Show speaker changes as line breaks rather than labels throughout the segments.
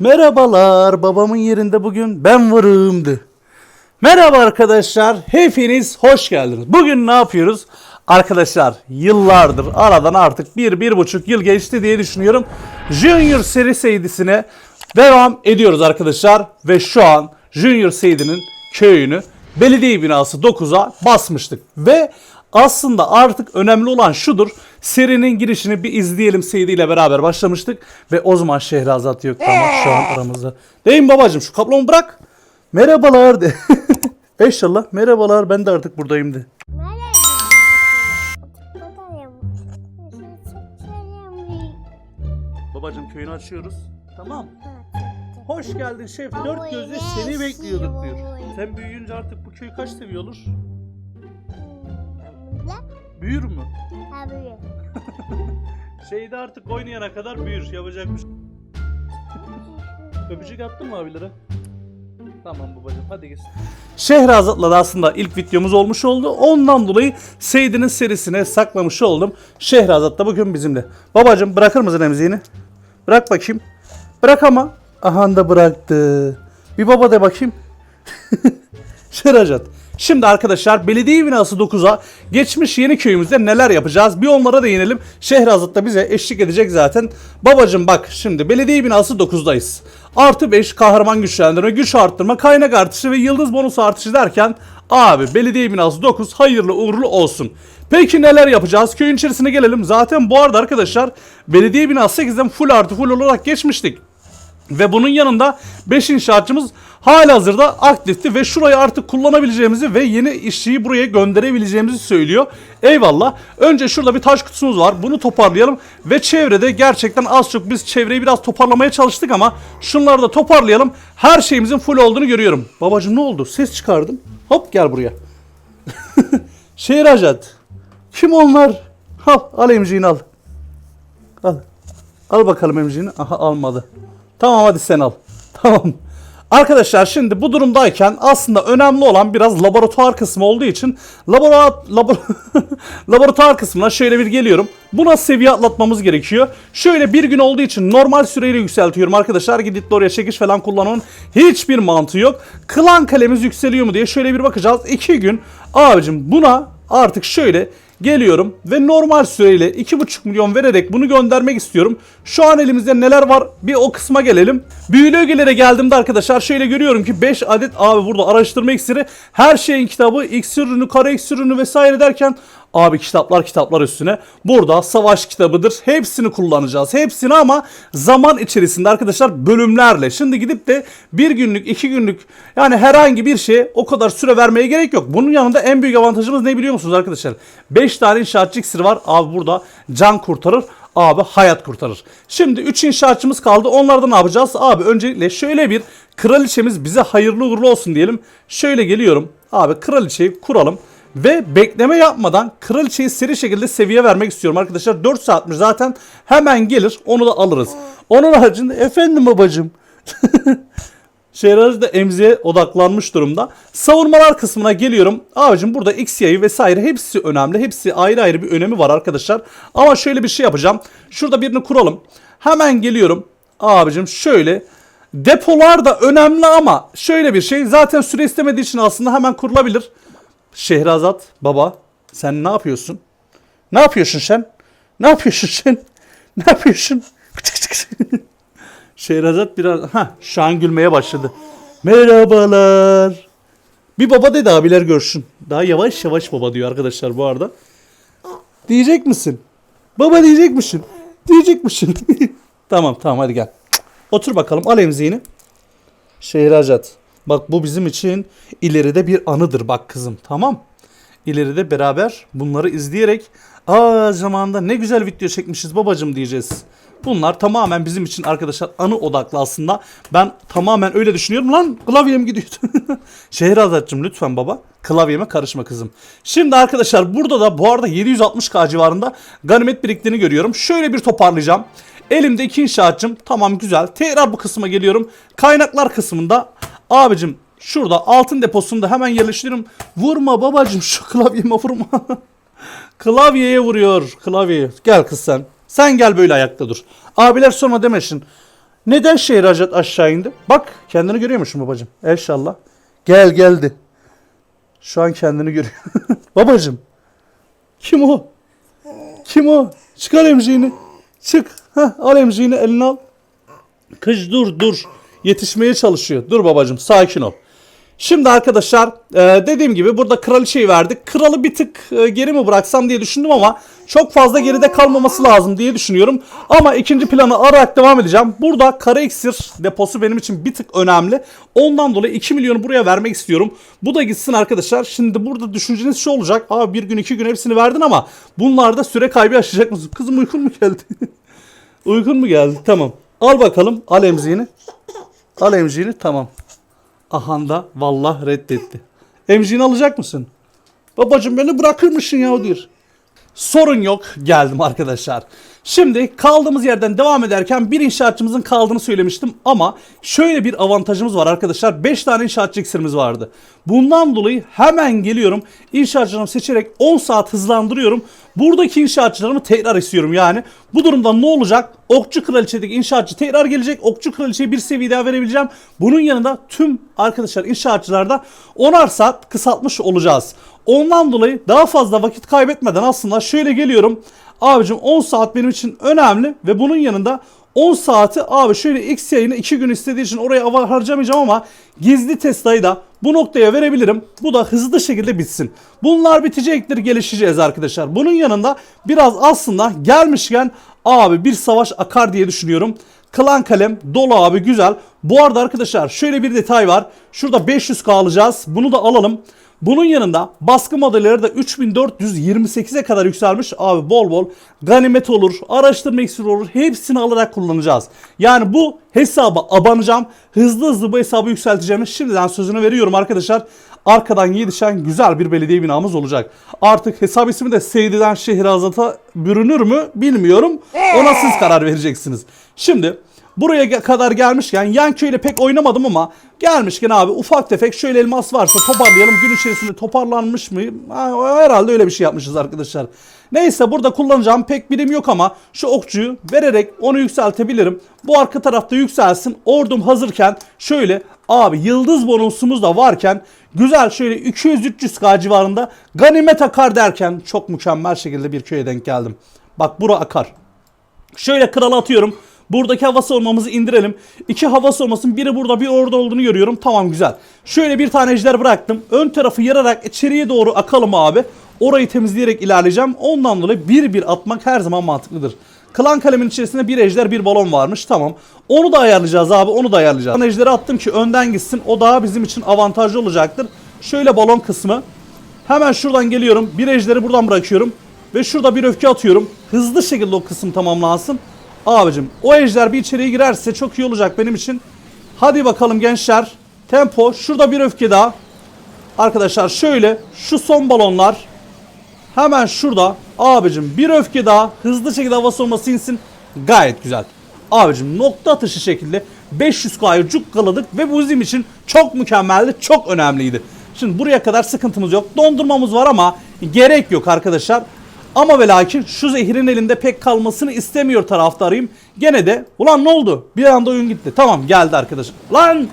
Merhabalar babamın yerinde bugün ben varımdı. Merhaba arkadaşlar hepiniz hoş geldiniz. Bugün ne yapıyoruz? Arkadaşlar yıllardır aradan artık bir, bir buçuk yıl geçti diye düşünüyorum. Junior seri seydisine devam ediyoruz arkadaşlar. Ve şu an Junior Seydi'nin köyünü belediye binası 9'a basmıştık. Ve aslında artık önemli olan şudur. Serinin girişini bir izleyelim Seydi ile beraber başlamıştık. Ve o zaman Şehrazat yok ama şu an aramızda. Değil mi babacım şu kaplonu bırak. Merhabalar de. İnşallah merhabalar ben de artık buradayım de. Babacım köyünü açıyoruz. Tamam. Hoş geldin şef. Dört gözle seni bekliyorduk diyor. Sen büyüyünce artık bu köy kaç seviye olur? Büyür mü? Şeyde artık oynayana kadar büyür. Yapacakmış. Öpücük attın mı abilere? Tamam babacım hadi git. Şehrazat'la da aslında ilk videomuz olmuş oldu. Ondan dolayı Seydi'nin serisine saklamış oldum. Şehrazat da bugün bizimle. Babacım bırakır mısın emziğini? Bırak bakayım. Bırak ama. Aha da bıraktı. Bir baba de bakayım. Şehrazat. Şimdi arkadaşlar belediye binası 9'a geçmiş yeni köyümüzde neler yapacağız? Bir onlara değinelim. Şehrazat da bize eşlik edecek zaten. Babacım bak şimdi belediye binası 9'dayız. Artı 5 kahraman güçlendirme, güç arttırma, kaynak artışı ve yıldız bonusu artışı derken abi belediye binası 9 hayırlı uğurlu olsun. Peki neler yapacağız? Köyün içerisine gelelim. Zaten bu arada arkadaşlar belediye binası 8'den full artı full olarak geçmiştik. Ve bunun yanında 5 inşaatçımız hala hazırda aktifti ve şurayı artık kullanabileceğimizi ve yeni işçiyi buraya gönderebileceğimizi söylüyor. Eyvallah. Önce şurada bir taş kutusumuz var. Bunu toparlayalım ve çevrede gerçekten az çok biz çevreyi biraz toparlamaya çalıştık ama şunları da toparlayalım. Her şeyimizin full olduğunu görüyorum. Babacım ne oldu? Ses çıkardım. Hop gel buraya. Şehir Ajat. Kim onlar? Al, al emciğini al. Al. Al bakalım emciğini. Aha almadı. Tamam hadi sen al. Tamam. Arkadaşlar şimdi bu durumdayken aslında önemli olan biraz laboratuvar kısmı olduğu için laboratuvar, labor, laboratuvar kısmına şöyle bir geliyorum. Buna seviye atlatmamız gerekiyor. Şöyle bir gün olduğu için normal süreyle yükseltiyorum arkadaşlar. Gidip de oraya çekiş falan kullanmanın hiçbir mantığı yok. Klan kalemiz yükseliyor mu diye şöyle bir bakacağız. İki gün abicim buna artık şöyle Geliyorum ve normal süreyle 2,5 milyon vererek bunu göndermek istiyorum. Şu an elimizde neler var bir o kısma gelelim. Büyülü ögelere geldiğimde arkadaşlar şöyle görüyorum ki 5 adet abi burada araştırma iksiri her şeyin kitabı iksir ürünü kara iksir ürünü vesaire derken Abi kitaplar kitaplar üstüne. Burada savaş kitabıdır. Hepsini kullanacağız. Hepsini ama zaman içerisinde arkadaşlar bölümlerle. Şimdi gidip de bir günlük, iki günlük yani herhangi bir şeye o kadar süre vermeye gerek yok. Bunun yanında en büyük avantajımız ne biliyor musunuz arkadaşlar? 5 tane inşaatçı iksiri var. Abi burada can kurtarır. Abi hayat kurtarır. Şimdi 3 inşaatçımız kaldı. Onlarda ne yapacağız? Abi öncelikle şöyle bir kraliçemiz bize hayırlı uğurlu olsun diyelim. Şöyle geliyorum. Abi kraliçeyi kuralım. Ve bekleme yapmadan kraliçeyi seri şekilde seviye vermek istiyorum arkadaşlar. 4 saatmiş zaten hemen gelir onu da alırız. Onun haricinde efendim babacım. Şehrazat da emziğe odaklanmış durumda. Savunmalar kısmına geliyorum. Abicim burada X yayı vesaire hepsi önemli. Hepsi ayrı ayrı bir önemi var arkadaşlar. Ama şöyle bir şey yapacağım. Şurada birini kuralım. Hemen geliyorum. Abicim şöyle Depolar da önemli ama şöyle bir şey zaten süre istemediği için aslında hemen kurulabilir. Şehrazat baba sen ne yapıyorsun? Ne yapıyorsun sen? Ne yapıyorsun sen? Ne yapıyorsun? Şehrazat biraz ha şu an gülmeye başladı. Merhabalar. Bir baba dedi abiler görsün. Daha yavaş yavaş baba diyor arkadaşlar bu arada. Diyecek misin? Baba diyecek misin? Diyecek misin? tamam tamam hadi gel. Otur bakalım al emziğini. Şehrazat. Bak bu bizim için ileride bir anıdır bak kızım tamam. İleride beraber bunları izleyerek aa zamanında ne güzel video çekmişiz babacım diyeceğiz. Bunlar tamamen bizim için arkadaşlar anı odaklı aslında. Ben tamamen öyle düşünüyorum. Lan klavyem gidiyor. Şehrazatçım lütfen baba. Klavyeme karışma kızım. Şimdi arkadaşlar burada da bu arada 760k civarında ganimet biriktiğini görüyorum. Şöyle bir toparlayacağım. Elimde iki inşaatçım. Tamam güzel. Tekrar bu kısma geliyorum. Kaynaklar kısmında abicim şurada altın deposunda hemen yerleştiriyorum. Vurma babacım şu klavyeme vurma. Klavyeye vuruyor. Klavyeye. Gel kız sen. Sen gel böyle ayakta dur. Abiler sonra demesin. Neden Şehrazat aşağı indi? Bak kendini görüyormuşum babacım. İnşallah. Gel geldi. Şu an kendini görüyor. babacım. Kim o? Kim o? Çıkar emziğini. Çık. Heh, al emziğini eline al. Kız dur dur. Yetişmeye çalışıyor. Dur babacım sakin ol. Şimdi arkadaşlar e, dediğim gibi burada kraliçeyi verdik. Kralı bir tık e, geri mi bıraksam diye düşündüm ama çok fazla geride kalmaması lazım diye düşünüyorum. Ama ikinci planı ararak devam edeceğim. Burada kara iksir deposu benim için bir tık önemli. Ondan dolayı 2 milyonu buraya vermek istiyorum. Bu da gitsin arkadaşlar. Şimdi burada düşünceniz şu olacak. Abi bir gün iki gün hepsini verdin ama bunlarda süre kaybı yaşayacak mısın? Kızım uykun mu geldi? uykun mu geldi? Tamam. Al bakalım. Al emziğini. Al emziğini. Tamam. Ahanda vallah reddetti. Emziğini alacak mısın? Babacım beni bırakır mısın ya diyor. Sorun yok geldim arkadaşlar. Şimdi kaldığımız yerden devam ederken bir inşaatçımızın kaldığını söylemiştim ama şöyle bir avantajımız var arkadaşlar. 5 tane inşaatçı iksirimiz vardı. Bundan dolayı hemen geliyorum. İnşaatçılarımı seçerek 10 saat hızlandırıyorum. Buradaki inşaatçılarımı tekrar istiyorum yani. Bu durumda ne olacak? Okçu kraliçedeki inşaatçı tekrar gelecek. Okçu kraliçeye bir seviye daha verebileceğim. Bunun yanında tüm arkadaşlar inşaatçılarda 10'ar saat kısaltmış olacağız. Ondan dolayı daha fazla vakit kaybetmeden aslında şöyle geliyorum. Abicim 10 saat benim için önemli ve bunun yanında 10 saati abi şöyle X yayını 2 gün istediği için oraya harcamayacağım ama gizli testayı da bu noktaya verebilirim. Bu da hızlı şekilde bitsin. Bunlar bitecektir gelişeceğiz arkadaşlar. Bunun yanında biraz aslında gelmişken abi bir savaş akar diye düşünüyorum. Klan kalem dolu abi güzel. Bu arada arkadaşlar şöyle bir detay var. Şurada 500k alacağız. Bunu da alalım. Bunun yanında baskı modelleri de 3428'e kadar yükselmiş. Abi bol bol ganimet olur, araştırma iksiri olur. Hepsini alarak kullanacağız. Yani bu hesaba abanacağım. Hızlı hızlı bu hesabı yükselteceğimi şimdiden sözünü veriyorum arkadaşlar. Arkadan yetişen güzel bir belediye binamız olacak. Artık hesap ismi de Seydi'den Şehrazat'a bürünür mü bilmiyorum. Ona siz karar vereceksiniz. Şimdi Buraya kadar gelmişken yan köyle pek oynamadım ama gelmişken abi ufak tefek şöyle elmas varsa toparlayalım. Gün içerisinde toparlanmış mı? Ha, herhalde öyle bir şey yapmışız arkadaşlar. Neyse burada kullanacağım pek birim yok ama şu okçuyu vererek onu yükseltebilirim. Bu arka tarafta yükselsin. Ordum hazırken şöyle abi yıldız bonusumuz da varken güzel şöyle 200-300k civarında ganimet akar derken çok mükemmel şekilde bir köye denk geldim. Bak bura akar. Şöyle krala atıyorum. Buradaki hava savunmamızı indirelim. İki hava savunmasının biri burada bir orada olduğunu görüyorum. Tamam güzel. Şöyle bir tane ejder bıraktım. Ön tarafı yararak içeriye doğru akalım abi. Orayı temizleyerek ilerleyeceğim. Ondan dolayı bir bir atmak her zaman mantıklıdır. Klan kalemin içerisinde bir ejder bir balon varmış. Tamam. Onu da ayarlayacağız abi. Onu da ayarlayacağız. Ben ejderi attım ki önden gitsin. O daha bizim için avantajlı olacaktır. Şöyle balon kısmı. Hemen şuradan geliyorum. Bir ejderi buradan bırakıyorum. Ve şurada bir öfke atıyorum. Hızlı şekilde o kısım tamamlansın. Abicim o ejder bir içeriye girerse çok iyi olacak benim için. Hadi bakalım gençler. Tempo. Şurada bir öfke daha. Arkadaşlar şöyle şu son balonlar hemen şurada abicim bir öfke daha hızlı şekilde hava soğuması insin. Gayet güzel. Abicim nokta atışı şekilde 500K'yı cukkaladık ve bu bizim için çok mükemmeldi, çok önemliydi. Şimdi buraya kadar sıkıntımız yok. Dondurmamız var ama gerek yok arkadaşlar. Ama ve lakin şu zehrin elinde pek kalmasını istemiyor taraftarıyım. Gene de ulan ne oldu? Bir anda oyun gitti. Tamam geldi arkadaşlar. Lan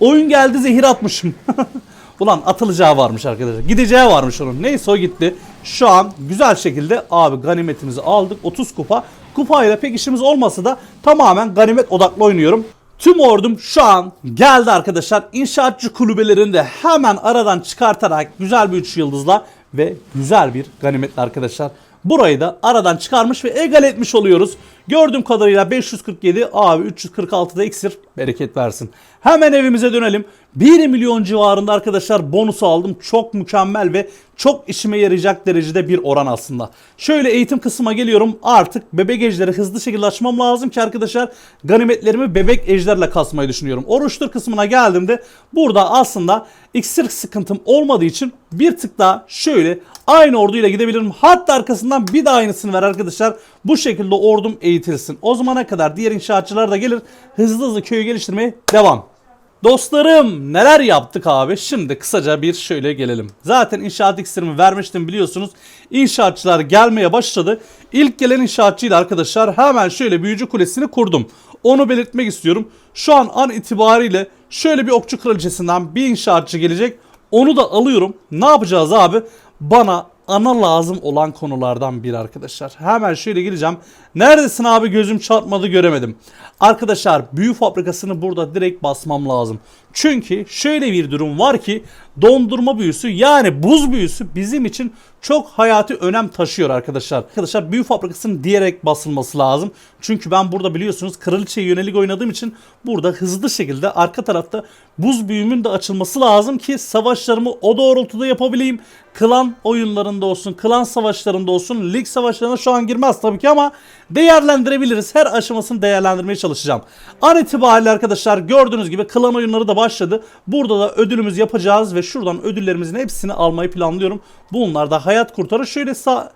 oyun geldi zehir atmışım. Ulan atılacağı varmış arkadaşlar. Gideceği varmış onun. Neyse o gitti. Şu an güzel şekilde abi ganimetimizi aldık. 30 kupa. Kupayla pek işimiz olmasa da tamamen ganimet odaklı oynuyorum. Tüm ordum şu an geldi arkadaşlar. İnşaatçı kulübelerinde hemen aradan çıkartarak güzel bir 3 yıldızla ve güzel bir ganimetle arkadaşlar. Burayı da aradan çıkarmış ve egal etmiş oluyoruz. Gördüğüm kadarıyla 547 abi 346'da iksir bereket versin. Hemen evimize dönelim. 1 milyon civarında arkadaşlar bonus aldım. Çok mükemmel ve çok işime yarayacak derecede bir oran aslında. Şöyle eğitim kısmına geliyorum. Artık bebek ejderi hızlı şekilde açmam lazım ki arkadaşlar ganimetlerimi bebek ejderle kasmayı düşünüyorum. Oruçtur kısmına geldiğimde burada aslında iksir sıkıntım olmadığı için bir tık daha şöyle aynı orduyla gidebilirim. Hatta arkasından bir daha aynısını ver arkadaşlar. Bu şekilde ordum eğitilsin. O zamana kadar diğer inşaatçılar da gelir. Hızlı hızlı köyü geliştirmeye devam. Dostlarım neler yaptık abi? Şimdi kısaca bir şöyle gelelim. Zaten inşaat iksirimi vermiştim biliyorsunuz. İnşaatçılar gelmeye başladı. İlk gelen inşaatçıyla arkadaşlar hemen şöyle büyücü kulesini kurdum. Onu belirtmek istiyorum. Şu an an itibariyle şöyle bir okçu kraliçesinden bir inşaatçı gelecek. Onu da alıyorum. Ne yapacağız abi? Bana ana lazım olan konulardan biri arkadaşlar. Hemen şöyle gireceğim. Neredesin abi gözüm çarpmadı göremedim. Arkadaşlar büyü fabrikasını burada direkt basmam lazım. Çünkü şöyle bir durum var ki dondurma büyüsü yani buz büyüsü bizim için çok hayati önem taşıyor arkadaşlar. Arkadaşlar büyü fabrikasının diyerek basılması lazım. Çünkü ben burada biliyorsunuz kraliçeye yönelik oynadığım için burada hızlı şekilde arka tarafta buz büyümün de açılması lazım ki savaşlarımı o doğrultuda yapabileyim. Klan oyunlarında olsun, klan savaşlarında olsun, lig savaşlarına şu an girmez tabii ki ama değerlendirebiliriz. Her aşamasını değerlendirmeye çalışacağım. An itibariyle arkadaşlar gördüğünüz gibi klan oyunları da başladı. Burada da ödülümüz yapacağız ve şuradan ödüllerimizin hepsini almayı planlıyorum. Bunlar da hayat kurtarır. Şöyle sağ...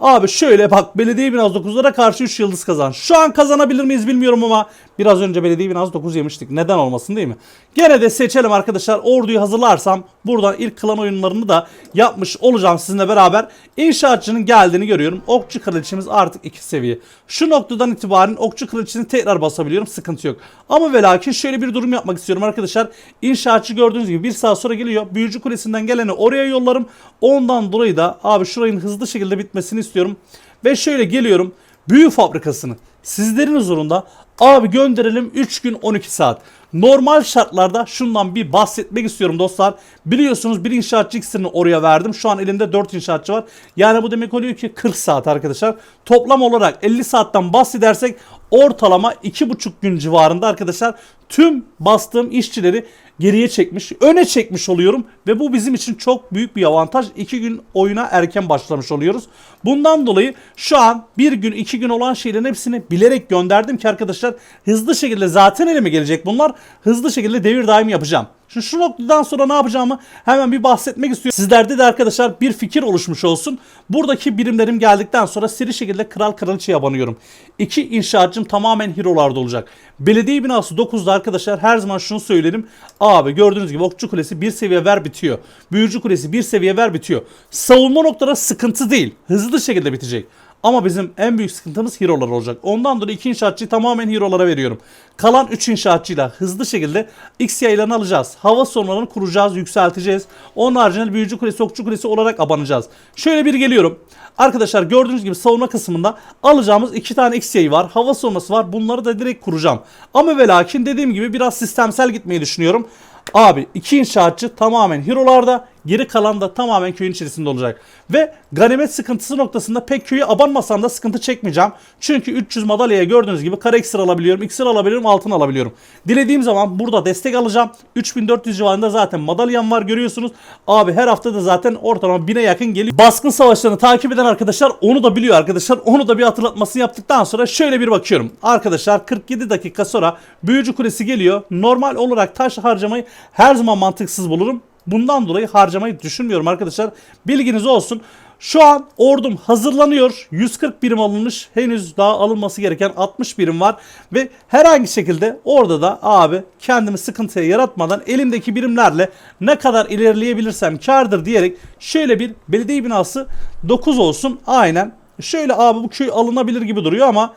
Abi şöyle bak belediye binası 9'lara karşı 3 yıldız kazan. Şu an kazanabilir miyiz bilmiyorum ama biraz önce belediye binası 9 yemiştik. Neden olmasın değil mi? Gene de seçelim arkadaşlar. Orduyu hazırlarsam buradan ilk klan oyunlarını da yapmış olacağım sizinle beraber. İnşaatçının geldiğini görüyorum. Okçu kraliçemiz artık 2 seviye. Şu noktadan itibaren okçu kraliçesini tekrar basabiliyorum. Sıkıntı yok. Ama ve lakin şöyle bir durum yapmak istiyorum arkadaşlar. İnşaatçı gördüğünüz gibi bir saat sonra geliyor. Büyücü kulesinden geleni oraya yollarım. Ondan dolayı da abi şurayın hızlı şekilde bitmesini istiyorum. Ve şöyle geliyorum. Büyü fabrikasını sizlerin huzurunda abi gönderelim 3 gün 12 saat. Normal şartlarda şundan bir bahsetmek istiyorum dostlar. Biliyorsunuz bir inşaatçı iksirini oraya verdim. Şu an elimde 4 inşaatçı var. Yani bu demek oluyor ki 40 saat arkadaşlar. Toplam olarak 50 saatten bahsedersek ortalama 2,5 gün civarında arkadaşlar tüm bastığım işçileri geriye çekmiş, öne çekmiş oluyorum ve bu bizim için çok büyük bir avantaj. 2 gün oyuna erken başlamış oluyoruz. Bundan dolayı şu an bir gün, iki gün olan şeylerin hepsini bilerek gönderdim ki arkadaşlar hızlı şekilde zaten elime gelecek bunlar. Hızlı şekilde devir daim yapacağım. Şimdi şu noktadan sonra ne yapacağımı hemen bir bahsetmek istiyorum. Sizlerde de arkadaşlar bir fikir oluşmuş olsun. Buradaki birimlerim geldikten sonra seri şekilde kral kraliçeye abanıyorum. İki inşaatçım tamamen hero'larda olacak. Belediye binası 9'da arkadaşlar her zaman şunu söylerim. Abi gördüğünüz gibi okçu kulesi bir seviye ver bitiyor. Büyücü kulesi bir seviye ver bitiyor. Savunma noktaları sıkıntı değil. Hızlı şekilde bitecek. Ama bizim en büyük sıkıntımız hero'lar olacak. Ondan dolayı iki inşaatçıyı tamamen hero'lara veriyorum. Kalan 3 inşaatçıyla hızlı şekilde X yaylarını alacağız. Hava sonlarını kuracağız, yükselteceğiz. Onun haricinde büyücü kulesi, okçu kulesi olarak abanacağız. Şöyle bir geliyorum. Arkadaşlar gördüğünüz gibi savunma kısmında alacağımız iki tane X yayı var. Hava sonrası var. Bunları da direkt kuracağım. Ama ve lakin dediğim gibi biraz sistemsel gitmeyi düşünüyorum. Abi iki inşaatçı tamamen hero'larda geri kalan da tamamen köyün içerisinde olacak. Ve ganimet sıkıntısı noktasında pek köyü abanmasam da sıkıntı çekmeyeceğim. Çünkü 300 madalyaya gördüğünüz gibi kare iksir alabiliyorum, iksir alabiliyorum, altın alabiliyorum. Dilediğim zaman burada destek alacağım. 3400 civarında zaten madalyam var görüyorsunuz. Abi her hafta da zaten ortalama 1000'e yakın geliyor. Baskın savaşlarını takip eden arkadaşlar onu da biliyor arkadaşlar. Onu da bir hatırlatmasını yaptıktan sonra şöyle bir bakıyorum. Arkadaşlar 47 dakika sonra büyücü kulesi geliyor. Normal olarak taş harcamayı her zaman mantıksız bulurum. Bundan dolayı harcamayı düşünmüyorum arkadaşlar. Bilginiz olsun. Şu an ordum hazırlanıyor. 140 birim alınmış. Henüz daha alınması gereken 60 birim var. Ve herhangi şekilde orada da abi kendimi sıkıntıya yaratmadan elimdeki birimlerle ne kadar ilerleyebilirsem kardır diyerek şöyle bir belediye binası 9 olsun. Aynen. Şöyle abi bu köy alınabilir gibi duruyor ama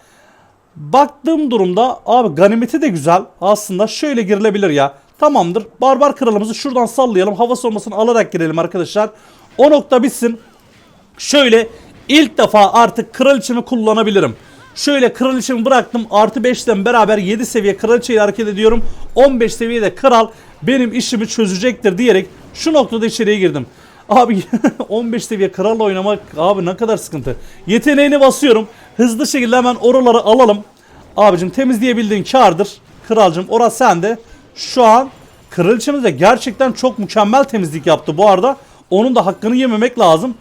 baktığım durumda abi ganimeti de güzel. Aslında şöyle girilebilir ya. Tamamdır. Barbar kralımızı şuradan sallayalım. Hava soğumasını alarak girelim arkadaşlar. O nokta bitsin. Şöyle ilk defa artık kraliçemi kullanabilirim. Şöyle kraliçemi bıraktım. Artı 5'ten beraber 7 seviye kraliçeyle hareket ediyorum. 15 seviyede kral benim işimi çözecektir diyerek şu noktada içeriye girdim. Abi 15 seviye kralla oynamak abi ne kadar sıkıntı. Yeteneğini basıyorum. Hızlı şekilde hemen oraları alalım. Abicim temizleyebildiğin kardır. Kralcım orası sende. Şu an kraliçemiz de gerçekten çok mükemmel temizlik yaptı bu arada. Onun da hakkını yememek lazım.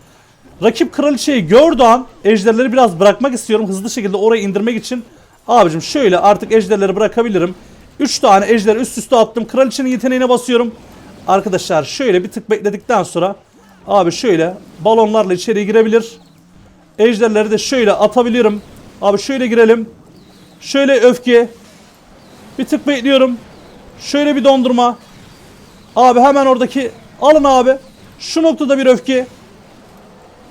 Rakip kraliçeyi gördüğü an ejderleri biraz bırakmak istiyorum. Hızlı şekilde oraya indirmek için. Abicim şöyle artık ejderleri bırakabilirim. 3 tane ejder üst üste attım. Kraliçenin yeteneğine basıyorum. Arkadaşlar şöyle bir tık bekledikten sonra abi şöyle balonlarla içeri girebilir. Ejderleri de şöyle atabilirim. Abi şöyle girelim. Şöyle öfke. Bir tık bekliyorum. Şöyle bir dondurma. Abi hemen oradaki alın abi. Şu noktada bir öfke.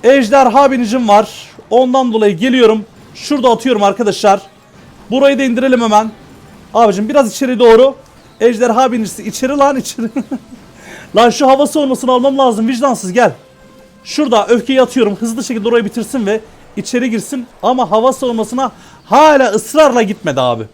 Ejderha binicim var. Ondan dolayı geliyorum. Şurada atıyorum arkadaşlar. Burayı da indirelim hemen. Abicim biraz içeri doğru. Ejderha binicisi içeri lan içeri. lan şu hava soğumasını almam lazım vicdansız gel. Şurada öfkeyi atıyorum hızlı şekilde orayı bitirsin ve içeri girsin. Ama hava soğumasına hala ısrarla gitmedi abi.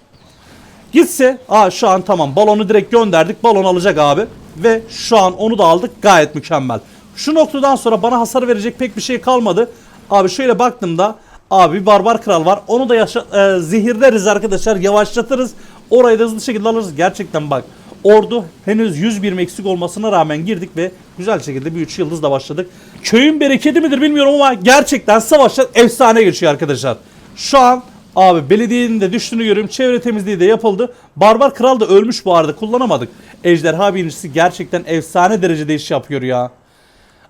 Gitse, aa şu an tamam balonu direkt gönderdik. Balon alacak abi. Ve şu an onu da aldık. Gayet mükemmel. Şu noktadan sonra bana hasar verecek pek bir şey kalmadı. Abi şöyle baktığımda abi barbar kral var. Onu da yaşa, e, zehirleriz arkadaşlar. Yavaşlatırız. Orayı da hızlı şekilde alırız. Gerçekten bak. Ordu henüz 101 eksik olmasına rağmen girdik ve güzel şekilde bir 3 yıldızla başladık. Köyün bereketi midir bilmiyorum ama gerçekten savaşlar efsane geçiyor arkadaşlar. Şu an Abi belediyenin de düştüğünü görüyorum. Çevre temizliği de yapıldı. Barbar Kral da ölmüş bu arada. Kullanamadık. Ejderha birincisi gerçekten efsane derecede iş yapıyor ya.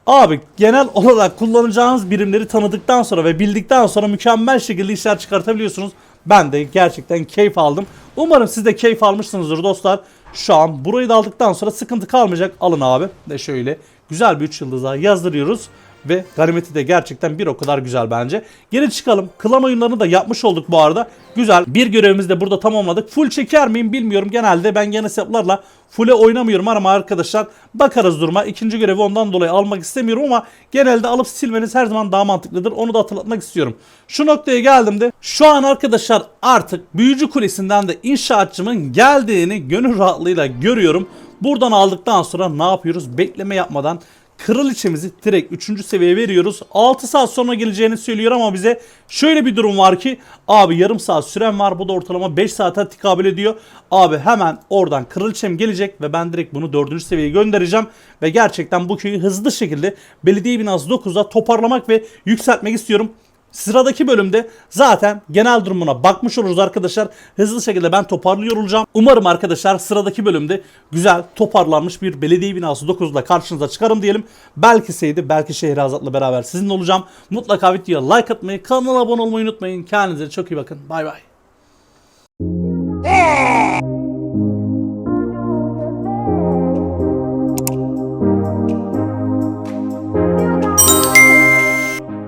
Abi genel olarak kullanacağınız birimleri tanıdıktan sonra ve bildikten sonra mükemmel şekilde işler çıkartabiliyorsunuz. Ben de gerçekten keyif aldım. Umarım siz de keyif almışsınızdır dostlar. Şu an burayı da aldıktan sonra sıkıntı kalmayacak. Alın abi. De şöyle güzel bir 3 yıldıza yazdırıyoruz. Ve ganimeti de gerçekten bir o kadar güzel bence. Geri çıkalım. Klan oyunlarını da yapmış olduk bu arada. Güzel. Bir görevimizi de burada tamamladık. Full çeker miyim bilmiyorum. Genelde ben gene hesaplarla full'e oynamıyorum ama arkadaşlar bakarız duruma. İkinci görevi ondan dolayı almak istemiyorum ama genelde alıp silmeniz her zaman daha mantıklıdır. Onu da hatırlatmak istiyorum. Şu noktaya geldim de şu an arkadaşlar artık Büyücü Kulesi'nden de inşaatçımın geldiğini gönül rahatlığıyla görüyorum. Buradan aldıktan sonra ne yapıyoruz? Bekleme yapmadan Kraliçemizi direkt 3. seviyeye veriyoruz. 6 saat sonra geleceğini söylüyor ama bize şöyle bir durum var ki abi yarım saat süren var. Bu da ortalama 5 saate tekabül ediyor. Abi hemen oradan kraliçem gelecek ve ben direkt bunu 4. seviyeye göndereceğim. Ve gerçekten bu köyü hızlı şekilde belediye binası 9'da toparlamak ve yükseltmek istiyorum. Sıradaki bölümde zaten genel durumuna bakmış oluruz arkadaşlar. Hızlı şekilde ben toparlıyor olacağım. Umarım arkadaşlar sıradaki bölümde güzel toparlanmış bir belediye binası 9'la karşınıza çıkarım diyelim. Belki Seydi, belki Şehrazat'la beraber sizinle olacağım. Mutlaka videoya like atmayı, kanala abone olmayı unutmayın. Kendinize çok iyi bakın. Bay bay.